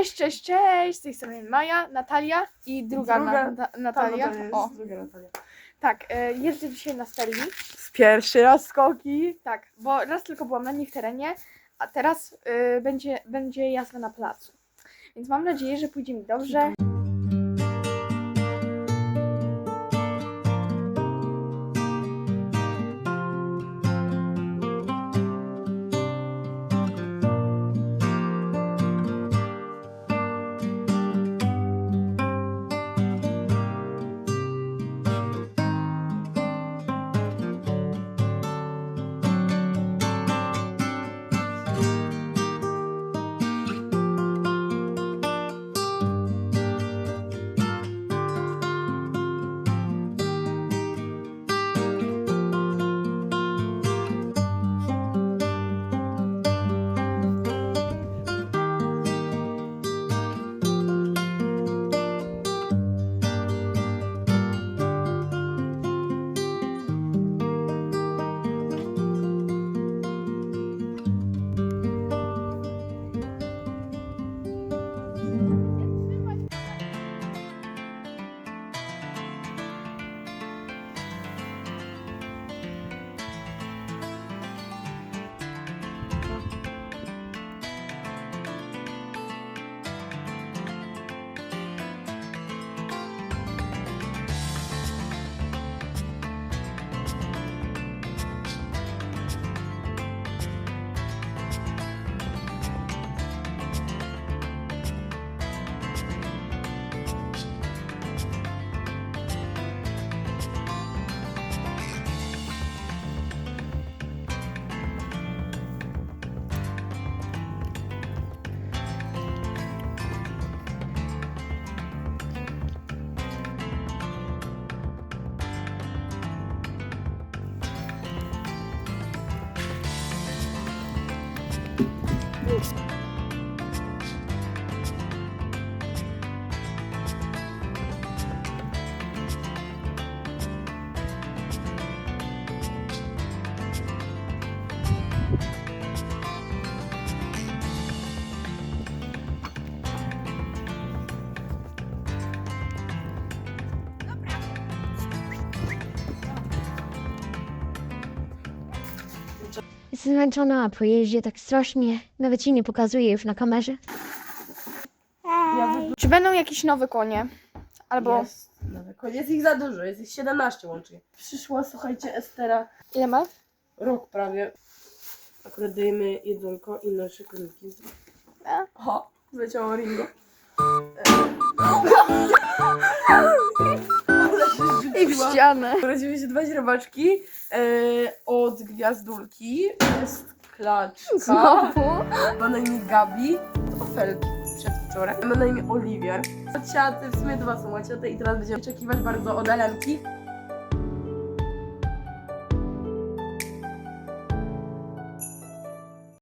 Cześć, cześć, cześć! Z tej strony Maja, Natalia i druga, Druga- Na, Natalia. Tam, O, druga Natalia. tak, e, jeżdżę dzisiaj na Sterli. Z pierwszy raz skoki. Tak, bo raz tylko byłam na nich terenie, a teraz e, będzie, będzie jazda na placu. Więc mam nadzieję, że pójdzie mi dobrze. Zmęczona po jeździe tak strasznie. Nawet ci nie pokazuję już na kamerze. Wy... Czy będą jakieś nowe konie? Albo Jest, koniec. jest ich za dużo, jest ich 17 łącznie. Przyszła, słuchajcie, Estera. ile ma? Rok prawie. Akurat dajemy jedzonko i nasze króliki. O, zleciało Ringo. Ścianę. Urodziły się dwa źrebaczki e, od gwiazdulki. Jest klaczka. Znowu? Ma na imię Gabi. To Felki przedwczoraj. Ma na imię Oliwier. Maciaty, w sumie dwa są maciaty i teraz będziemy oczekiwać bardzo od Elenki.